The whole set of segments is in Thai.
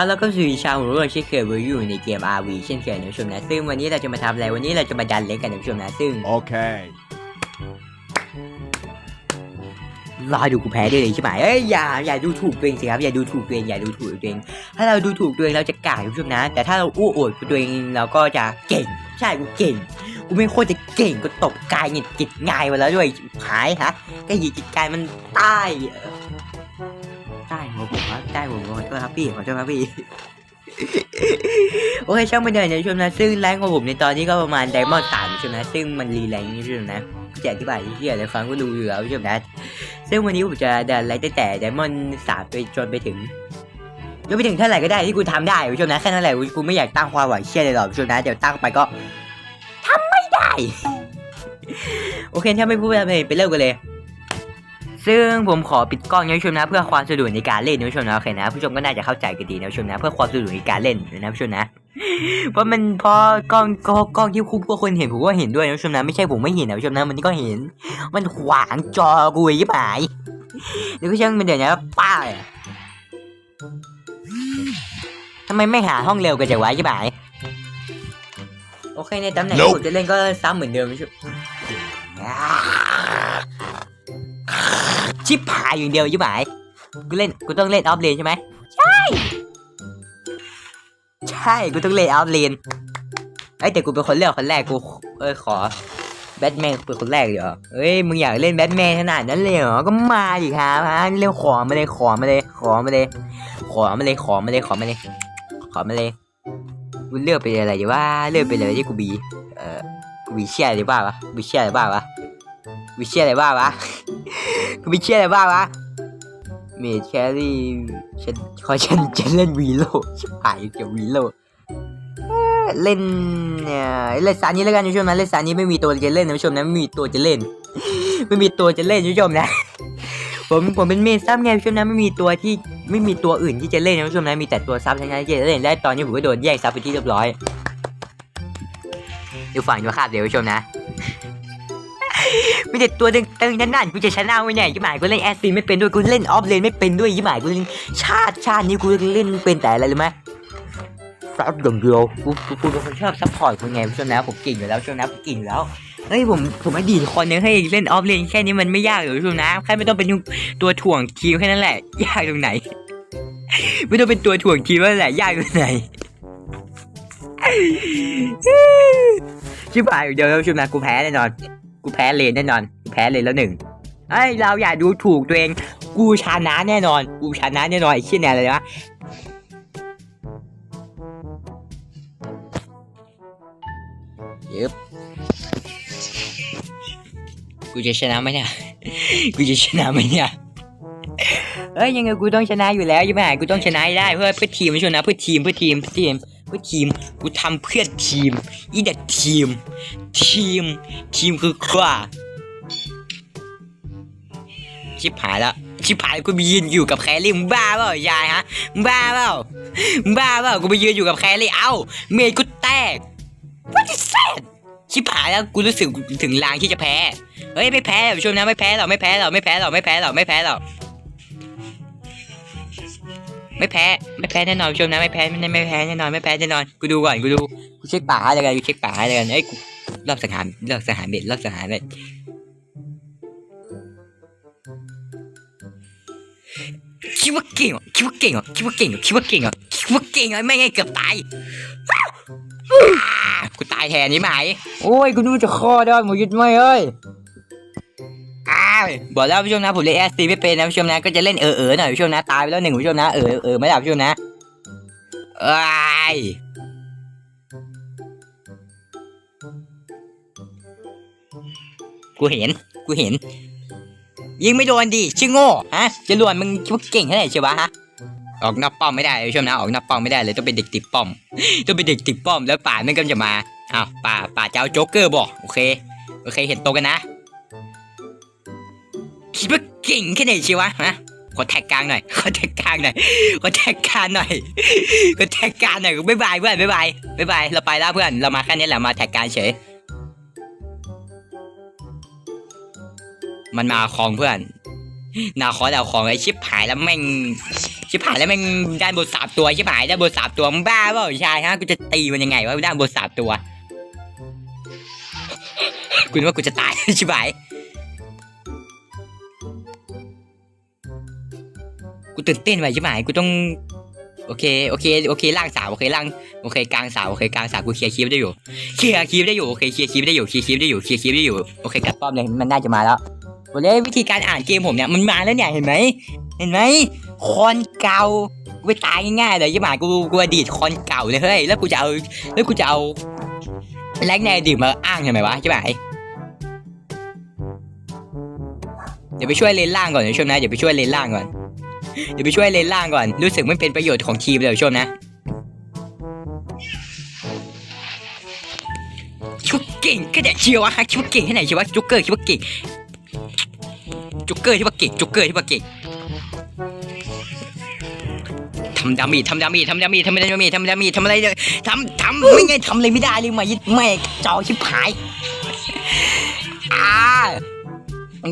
เอาแล้วก็สวัสดีชาวหัวเรื่องเช่นเคยเราอยู่ในเกม RV เช่นเคยนะผู้ชมนะซึ่งวันนี้เราจะมาทำอะไรวันนี้เราจะมาดันเล็กกันนะผู้ชมนะซึ่ง Okay. รอดูกูแพ้ด้วยเลยใช่ไหมเอ้ยอย่าอย่าดูถูกตัวเองสิครับอย่าดูถูกตัวเองอย่าดูถูกตัวเอง ถ้าเราดูถูกตัวเองเราจะกากผู้ชมนะ แต่ถ้าเราอู้อวดตัวเองเราก็จะเก่ง ใช่กูเก่งกูไม่โคตรจะเก่งกูตบกายหงิดกิดง่ายมาแล้วด้วยหายฮะก็หยิดกิดกายมันใต้เอ่อใต้ หัวผมครับใต้ผมขอโทษครับพี่ขอโทษครับพี่โอเคช่างมันเดินนะผู้ชมนะซึ่งแรงของผมในตอนนี้ก็ประมาณไดมอนด์สามผู้ชมนะซึ่งมันรีแรงนี่ผู้ชมนะจะอธิบายที่อะไรฟังก็ดูอยู่แล้วผู้ชมนะซึ่งวันนี้ผมจะเดินไล่ตั้งแต่ไดมอนด์สามไปจนไปถึงจนไปถึงเท่าไหร่ก็ได้ที่กูทำได้ผู้ชมนะแค่นั้นแหละกูไม่อยากตั้งความหวังเชื่อเลยหรอกผู้ชมนะเดี๋ยวตั้งไปก็ทำไม่ได้ โอเคถ้าไม่พูดอะไรไปเริ่มกันเลย ซึ่งผมขอปิดกล้องนะผู้ชมนะ เพื่อความสะดวกในการเล่นนะผู้ชมนะโอเคนะผู้ชมก็น่าจะเข้าใจกันดีนะผู้ชมนะ เพื่อความสะดวกในการเล่นนะผู้ชมนะ เพราะมันพอกล้องกล้องกล้องที่คุ้มกว่าคนเห็นผมก็เห็นด้วยนะผู้ชมนะไม่ใช่ผมไม่เห็นนะผู้ชมนะมันก็เห็น มันขวางจอกูไอ้หายเดี๋ยวก็ช่างมันเดี๋ยวนะป้าทำไมไม่หาห้องเร็วกันจังวะไอ้หายโอเคในตำแหน่งที่ผมจะเล่นก็ซ้ำเหมือนเดิมใช่ ชิบหายอย่างเดียวไอ้หมายกูเล่นกูต้องเล่นออฟเลนใช่ไหมใช่ ใช่กูต้องเล่นออฟเลนไอ้แต่กูเป็นคนเลือกคนแรกกูเอ้ยขอแบทแมนเป็นคนแรกเหรอเอ้ยมึงอยากเล่นแบทแมนขนาดนั้นเลยเหรอ ก็มาดิครับฮะเร็วขอมาเลยขอมาเลยขอมาเลยขอมาเลยขอมาเลยขอมาเลยขอมาเลยกูเลือกไปอะไรดีว่าเลือกไปเลยที่กูบี เอ่อกูบีเชี่ยอะไรบ้าวะบีเชี่ยอะไรบ้าวะบีเชี่ยอะไรบ้าวะ กูบีเชี่ยอะไรบ้างวะเมดแครี่ฉันขอฉันจะเล่นวีโลชิบหายเกี่ยววีโลเล่นเนี่ยเล่นสารนี้แล้วกันผู้ชมนะเล่นสารนี้ไม่มีตัวจะเล่นนะผู้ชมนะไม่มีตัวจะเล่น ไม่มีตัวจะเล่นผู้ชมนะ ผมผมเป็นเมนซับไงผู้ชมนะไม่มีตัวที่ไม่มีตัวอื่นที่จะเล่นนะผู้ชมนะมีแต่ตัวซับทั้งนั้นที่จะเล่นได้ตอนนี้ผมก็โดนแย่งซับไปที่เรียบร้อยดูฝั่งดูคาบเดี๋ยวผู้ชมนะ มีแต่ตัวตึงๆนั่นๆกูจะชนะไม่แน่ยี่หมายกูเล่นแอสซีไม่เป็นด้วยกูเล่นออฟเลนไม่เป็นด้วยยี่หมายกูเล่นชาติชาตินี้กูเล่นเป็นแต่อะไรรู้ไหมซับอย่างเดียวกูกูกูเป็นคนชอบซัพพอร์ตคนไงช่วงนั้นผมเก่งอยู่แล้วช่วงนั้นผมเก่งอยู่แล้วเฮ้ยผมผมอดีตคนนึงให้เล่นออฟเลนแค่นี้มันไม่ยากหรอกช่วงนั้นแค่ไม่ต้องเป็นตัวถ่วงทีมแค่นั้นแหละ ยากตรงไหน ไม่ต้องเป็นตัวถ่วงทีมนั่นแหละยากตรงไหนชิบหายอยู่เดียวแล้วช่วงนั้นกูแพ้แน่นอน กูแพ้เลนแน่นอนกูแพ้เลนแล้วหนึ่งไอ้ยเราอย่าดูถูกตัวเอง กูชนะแน่นอน กูชนะแน่นอนไอ้เชี่ยแน่เลยวะยึบกูจะชนะไหมเนี่ย กูจะชนะไหมเนี่ยเอ้ยยังไงกูต้องชนะอยู่แล้วใช่ไหมกูต้องชนะให้ได้เพื่อเพื่อทีมไม่ใช่นะเพื่อทีมเพื่อทีมเพื่อทีม เพื่อทีม กูทำเพื่อทีม อีเด็ดทีม ทีม ทีมคือใครชิบหายแล้ว ชิบหายกูไปยืนอยู่กับแคลรี่มึงบ้าเปล่ายายฮะมึงบ้าเปล่ามึงบ้าเปล่ากูไปยืนอยู่กับแคลรี่เอ้า เมย์กูแตก What is that ชิบหายแล้วกูรู้สึกถึงลางที่จะแพ้ เฮ้ยไม่แพ้หรอกช่วงนะไม่แพ้หรอกไม่แพ้หรอกไม่แพ้หรอกไม่แพ้หรอกไม่แพ้หรอก ไม่แพ้ ไม่แพ้แน่นอนช่วงนะ ไม่แพ้ไม่ไม่แพ้แน่นอนไม่แพ้แน่นอน กูดูก่อน กูดู กูเช็คป่าอะไรกัน กูเช็คป่าอะไรกันเอ้ยกูรอบสังหารรอบสังหารเบ็ดรอบสังหารเบ็ดคิดว่าเก่งเหรอคิดว่าเก่งเหรอคิดว่าเก่งเหรอคิดว่าเก่งเหรอคิดว่าเก่งเหรอไม่ไงเกือบตายกูตายแทนนี่ไหมโอ้ยกูดูจะคอได้หมูยึดไม่เอ้ย บอกแล้วผู้ชมนะผมเล่นแอสซีไม่เป็นนะผู้ชมนะก็จะเล่นเออเออหน่อยผู้ชมนะตายไปแล้วหนึ่งผู้ชมนะเออเออไม่ได้ผู้ชมนะเอ้กูเห็นกูเห็น ยิงไม่โดนดิชื่อโง่ฮะจะรวนมึงเก่งแค่ไหนเชียววะฮะออกนอกป้อมไม่ได้ผู้ชมนะออกนอกป้อมไม่ได้เลยต้องเป็นเด็กติดป้อมต้องเป็นเด็กติดป้อมแล้วป่ามันก็จะมาอ้าวป่าป่าเจะเอาโจ๊กเกอร์บอกโอเคโอเคเห็นตรงกันนะ คิดว่าเก่งแค่ไหนชีวะฮะขอแท็กกลางหน่อยขอแท็กกลางหน่อยขอแท็กกลางหน่อยขอแท็กกลางหน่อยบ๊ายบายเพื่อนบ๊ายบายบ๊ายบายเราไปแล้วเพื่อนเรามาแค่นี้แหละมาแท็กกลางเฉยมันมาคลองเพื่อนนาคอเอาของไอ้ชิบหายแล้วแม่งชิบหายแล้วแม่งด้านบนสามตัวชิบหายด้านบนสามตัวมึงบ้าเปล่าชายฮะกูจะตีมันยังไงวะด้านบนสามตัวกูนึกว่ากูจะตายชิบหาย กูตื่นเต้นไปใชิบหายกูต้อง โอเค โอเค โอเค ล่างสาว โอเค ล่าง โอเค กลางสาว โอเค กลางสาว กูเคลียร์คลิปได้อยู่ เคลียร์คลิปได้อยู่ โอเค เคลียร์คลิปได้อยู่ เคลียร์คลิปได้อยู่ เคลียร์คลิปได้อยู่ โอเคกลับป้อมเลย มันน่าจะมาแล้ววันนี้วิธีการอ่านเกมผมเนี่ยมันมาแล้วเนี่ยเห็นไหม เห็นไหม คอนเก่าไปตายง่ายๆเลยยี่ไหมกู กูอดีตคอนเก่าเลยเฮ้ย แล้วกูจะเอา แล้วกูจะเอาแรงในอดีตมาอ้างทำไมวะใช่ไหมเดี๋ยวไปช่วยเลนล่างก่อนเดี๋ยวชมนะเดี๋ยวไปช่วยเลนล่างก่อน เดี๋ยวไปช่วยเลนล่างก่อน รู้สึกไม่เป็นประโยชน์ของทีมเลยเดี๋ยวชมนะคิดว่าเก่งแค่ไหนเชียววะคิดว่าเก่งแค่ไหนเชียววะจุกเกอร์คิดว่าเก่งจุกเกอร์ที่ว่าเก่งจุกเกอร์ที่ว่าเก่งทำดามีทำดามีทำดามีทำดามีทำดามีทำอะไรเลยทำทำไม่ไงทำอะไรไม่ได้เลยมายึดแม่จอชิบหายอ่า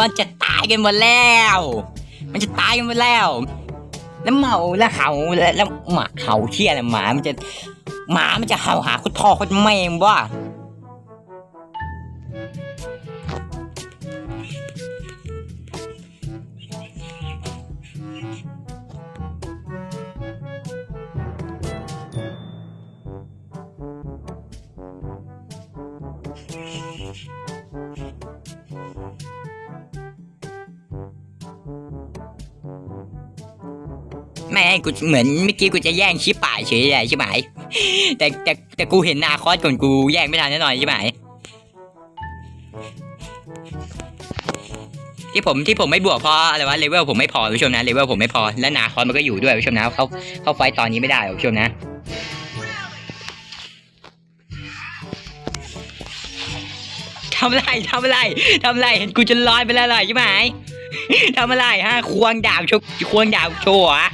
มันจะตายกันหมดแล้ว มันจะตายกันหมดแล้ว แล้วเมาแล้วเห่าแล้วหมาเห่าเชี่ยอะไรหมา มันจะหมามันจะเห่าหาคุณพ่อคุณแม่มึงว่า แม่งกูเหมือนเมื่อกี้กูจะแย่งชิปป่ายเฉยเลยใช่ไหมแต่แต่แต่กูเห็นนาคอสก่อนกูแย่งไม่ทันแน่นอนใช่ไหมที่ผมที่ผมไม่บวกเพราะอะไรวะเลเวลผมไม่พอผู้ชมนะเลเวลผมไม่พอและนาคอสมันก็อยู่ด้วยผู้ชมนะเขาเขาไฟตอนนี้ไม่ได้ผู้ชมนะทำไรทำไรทำไรเห็นกูจะลอยไปแล้วเหรอใช่ไหมทำอะไรฮะควงดาบชว์ควงดาบโชว์เหรอ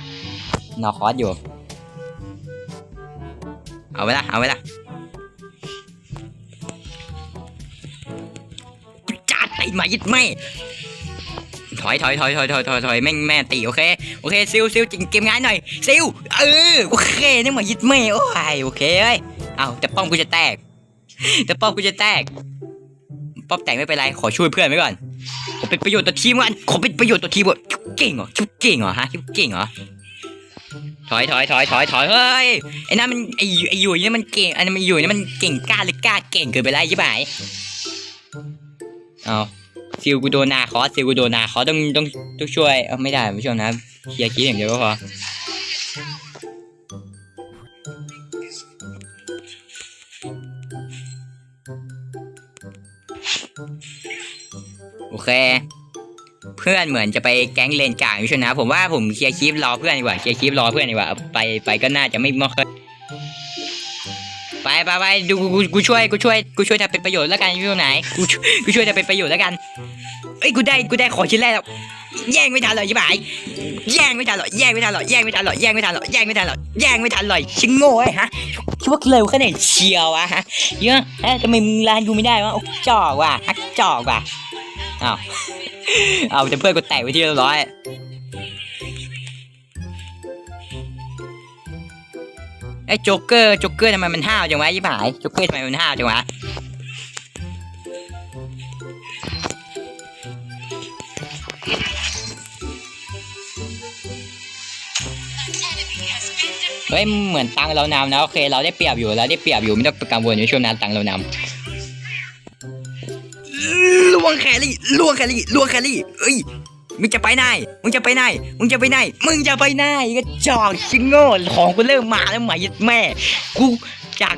นอคอสอยู่ เอาไว้ละเอาไว้ละจัดไอ้มายึดไม่ถอยถอยถอยถอยถอยถอยถอยแม่งแม่ตีโอเคโอเคซิลซิลจริงเกมง่ายหน่อยซิลเออโอเคนี่มายึดไม่โอ้ยโอเคเอ้ยเอาแต่ป้อมกูจะแตก แต่ป้อมกูจะแตกป้อมแตกไม่เป็นไรขอช่วยเพื่อนไว้ก่อนขอเป็นประโยชน์ต่อทีมกันขอเป็นประโยชน์ต่อทีมก่อนเก่งเหรอคิวเก่งเหรอฮะคิวเก่งเหรอ ถอยถอยถอยถอยถอยเฮ้ยไอ้นั่นมันไอ้ไอ้อยู่นี่มันเก่งไอันนั้นมันอยู่นี่มันเก่งกล้าเลยกล้าเก่งเกินไปแล้วใช่ไหมเอาซิลกูโดนาคอซิลกูโดนาคอต้องต้องต้องช่วยเออไม่ได้ผู้ชมนะเคลียร์คีย์อย่างเดียวก็พอโอเค พื่อนเหมือนจะไปแก๊งเลนกลางอยู่ชนะผมว่าผมเคลียร์คลิปรอเพื่อนดีกว่าเคลียร์คลิปรอเพื่อนดีกว่าไปไปก็น่าจะไม่มากไปไปไปดูกูกูช่วยกูช่วยกูช่วยทำเป็นประโยชน์แล้วกันอยู่ตรงไหนกูช่วยกูช่วยทำเป็นประโยชน์แล้วกันเอ้ยกูได้กูได้ของชิ้นแรกแล้วแย่งไม่ทันเลยใช่ไหมแย่งไม่ทันหรอกแย่งไม่ทันหรอกแย่งไม่ทันหรอกแย่งไม่ทันหรอกแย่งไม่ทันหรอกแย่งไม่ทันเลยชิงโง่ไอ้ฮะคิดว่าเร็วแค่ไหนเชียววะฮะเยอะเอ๊ะทำไมมึงร้านกูไม่ได้วะจอกว่ะฮักจอกว่ะอ้าว เอาแต่เพื่อนกูแตกไปที่เรียบร้อยไอ้โจ๊กเกอร์โจ๊กเกอร์ทำไมมันห้าวจังวะยี่หายโจ๊กเกอร์ทำไมมันห้าวจังวะเฮ้ยเหมือนตังเรานำนะโอเค เราได้เปรียบอยู่เราได้เปรียบอยู่ไม่ต้องกังวลอยู่ช่วงนั้นตังเรานำ ล่วงแครี่ล่วงแครี่ล่วงแครี่เอ้ยมึงจะไปไหน มึงจะไปไหน มึงจะไปไหน มึงจะไปไหนก็จอกชิงโง่ของกูเริ่มมาแล้วหมายแม่ กูจาก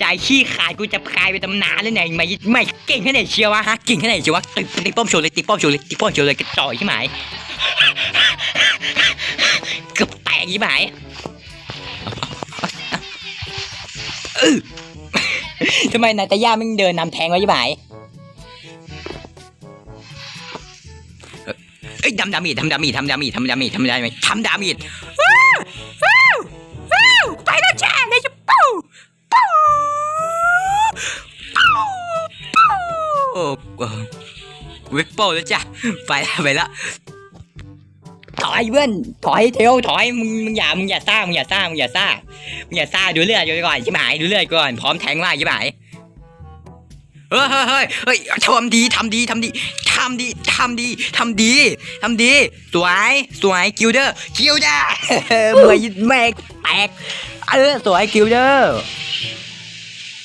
จขี้ขาดกูจะกลายเป็นตำนานแล้วเนี่ยหมายดไม่เก่งแค่ไหนเชียววะฮะเก่งแค่ไหนเชียววะตีตีป้อมโชว์เลยตีป้อมโชว์เลยตีป้อมโชว์เลยกระจอกใช่ไหมเกือบแตกใช่ไหมเออทำไมนายตาย่ามึงเดินนำแทงไว้ใช่ไหม อ้ยทำดามีดทำดามีดทำดามีดทำดามีดทำดามีดทำดามีดว้าวว้าวว้าวไปแล้วจ้าเลยจะปูปูปูปูเออวิปโป้แล้วจ้ะไปละไปละอยเพื่อนถอยเทลถอยมึงมึงอย่ามึงอย่าซ่ามึงอย่าซ่ามึงอย่าซ่ามึงอย่าซ่าดูเลือดดูก่อนใช่ไหมดูเลือดก่อนพร้อมแทงว่าใช่ไหม เฮ้ยเฮ้ยเฮ้ยทำดีทำดีทำดีทำดีทำดีทำดีทำดี สวยสวยกิลเดอร์กิลเดอร์เมื่อยแม่แตกเออสวยกิลเดอร์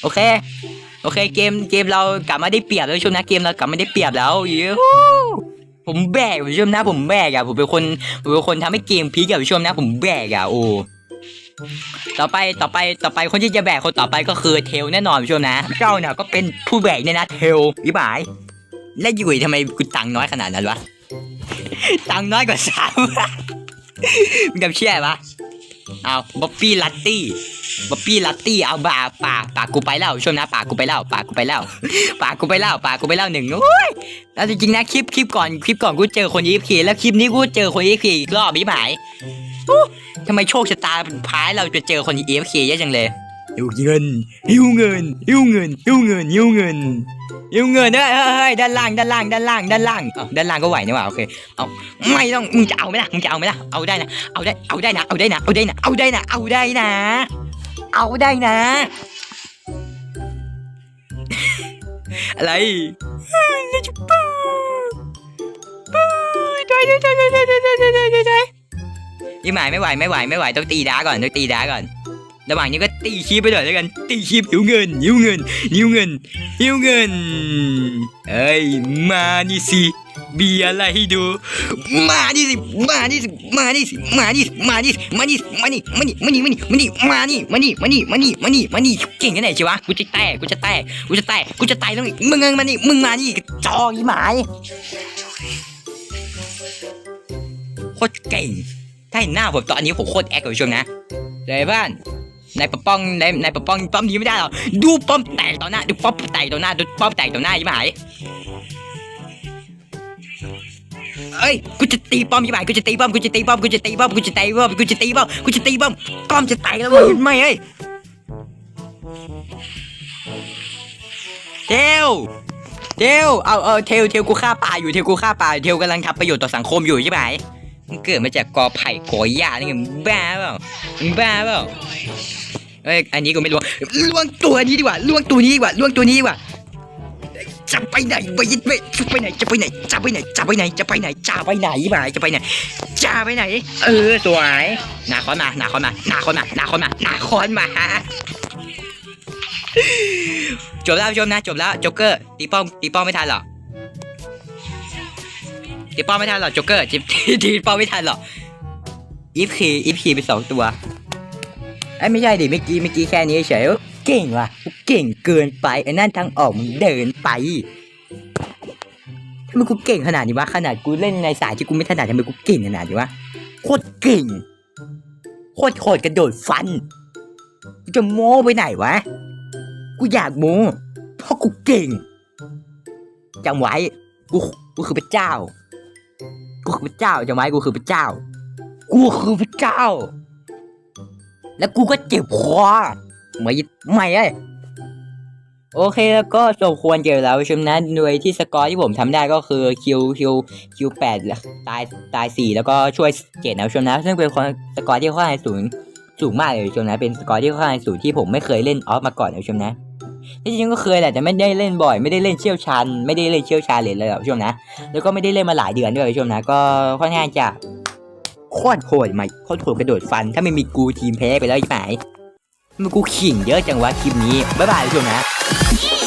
โอเคโอเคเกมเกมเรากลับมาได้เปรียบแล้วชมนะเกมเรากลับมาได้เปรียบแล้วยูผมแบกผู้ชมนะผมแบกอะผมเป็นคนผมเป็นคนทำให้เกมพลิกอะผู้ชมนะผมแบกอะโอ้ ต่อไปต่อไปต่อไปคนที่จะแบกคนต่อไปก็คือเทลแน่นอนผู้ชมนะ เจ้าเนี่ยก็เป็นผู้แบกเนี่ยนะเทลวิบาย และยุยทำไมกูตังค์น้อยขนาดนั้นวะตังค์น้อยกว่าสามมึงจำเชื่อปะเอาบ๊อบบี้ลัตตี้บ๊อบบี้ลัตตี้เอาบาป่าป่ากกูไปแล้วชมนะปากกูไปแล้วป่ากกูไปแล้วป่ากกูไปแล้วป่ากกูไปแล้วหนึ่งโอ้ยแล้วจริงๆนะคลิปคลิปก่อนคลิปก่อนกูเจอคนยีฟคีแล้วคลิปนี้กูเจอคนยีฟคีอีกรอบพี่หมาย ทำไมโชคชะตาพายเราจะเจอคนยีฟเคเยอะจังเลยหิวเงินหิวเงินหิวเงินหิวเงินหิวเงินหิวเงินเฮ้ยเฮ้ยด้านล่างด้านล่างด้านล่างด้านล่างด้านล่างก็ไหวนี่หว่าโอเคเอาไม่ต้องมึงจะเอาไหมล่ะมึงจะเอาไหมล่ะเอาได้นะเอาได้เอาได้นะเอาได้นะเอาได้นะเอาได้นะเอาได้นะ เอาได้นะ อะไรจะปูปูถอยถอยถอยถอยถอยถอยถอย ยี่หมายไม่ไหวไม่ไหวไม่ไหวต้องตีด้าก่อนต้องตีด้าก่อนระหว่างนี้ก็ตีชีพไปเลยแล้วกัน ตีชีพหิวเงินหิวเงินหิวเงินหิวเงินเอ้ยมานี่สิมีอะไรให้ดูมานี่สิมานี่สิมานี่สิมานี่สิมานี่สิมานี่สิมานี่มานี่มานี่มานี่มานี่มานี่มานี่มานี่มานี่มานี่มานี่เก่งแค่ไหนชิวะกูจะแตกกูจะแตกกูจะแตกกูจะตายแล้วนี่มึงเงินมานี่มึงมานี่จอกอีหมายโคตรเก่ง ถ้าเห็นหน้าผมตอนนี้ผมโคตรแอคเลยช่วงนะเลยบ้านนายปะป้องนายนายปะป้องป้อมนี้ไม่ได้หรอกดูป้อมแตกต่อหน้า ดูป้อมแตกต่อหน้าดูป้อมแตกต่อหน้าอีหมายเอ้ยกูจะตีป้อมยี่บ่ายกูจะตีป้อมกูจะตีป้อมกูจะตีป้อมกูจะตีป้อมกูจะตีป้อมกูจะตีป้อมป้อมจะแตกแล้วเว้ยไม่เอ้ยเทลเทลเอาเอาเทลเทลกูฆ่าป่าอยู่เทลกูฆ่าป่าเทลกำลังทำประโยชน์ต่อสังคมอยู่ใช่ไหม มึงเกิดมาจากกอไผ่กอหญ้านี่ไงมึงบ้าเปล่ามึงบ้าเปล่าเอ้ยอันนี้กูไม่ล้วงล้วงตัวนี้ดีกว่าล้วงตัวนี้ดีกว่าล้วงตัวนี้ดีกว่าจะไปไหนไปยิดไปจะไปไหนจะไปไหนจะไปไหนจะไปไหนจะไปไหนจะไปไหนบ่ายจะไปไหนจะไปไหน เออสวยนาคอนมานาคอนมานาคอนมานาคอนมานาคอนมาจบแล้วผู้ชมนะจบแล้วจ๊กเกอร์ตีป้อมตีป้อมไม่ทันหรอ กตีป้อมไม่ทันหรอกจ๊กเกอร์ตีตีป้อมไม่ทันหรอกอีฟคีอีฟคีไปสองตัวไอ้ไม่ใช่ดิเมื่อกี้เมื่อกี้แค่นี้เฉยเก่งว่ะเก่งเกินไปไอ้นั่นทางออกมึงเดินไปทำไมกูเก่งขนาดนี้วะขนาดกูเล่นในสายที่กูไม่ถนัดทำไมกูเก่งขนาดนี้วะโคตรเก่งโคตรโคตรกระโดดฟันจะโม้ไปไหนวะกูอยากโม้เพราะกูเก่งจำไว้กูกูคือพระเจ้า กูคือพระเจ้าจำไว้กูคือพระเจ้า กูคือพระเจ้า แล้วกูก็เจ็บคอไม่ไม่เอ้ยโอเคแล้วก็สมควรเกี่ยวแล้วชมนะโดยที่สกอร์ที่ผมทำได้ก็คือคิวคิวคิวแปดตายตายสี่แล้วก็ช่วยเจ็ดนะชมนะซึ่งเป็นคนสกอร์ที่ค่อนข้างสูงสูงมากเลยชมนะเป็นสกอร์ที่ค่อนข้างสูงที่ผมไม่เคยเล่นออฟมาก่อนนะชมนะ ที่จริงก็เคยแหละแต่ไม่ได้เล่นบ่อย ไม่ได้เล่นเชี่ยวชาญไม่ได้เล่นเชี่ยวชาญเลยเลยชมนะ แล้วก็ไม่ได้เล่นมาหลายเดือนด้วยชมนะ ก็ค่อนข้างจะโคตรโหดมาโคตรโหดกระโดดฟัน ถ้าไม่มีกูทีมแพ้ไปแล้วใช่ไหมมันกูขิงเยอะจังวะคลิปนี้บ๊ายบายชมนะ Yeah.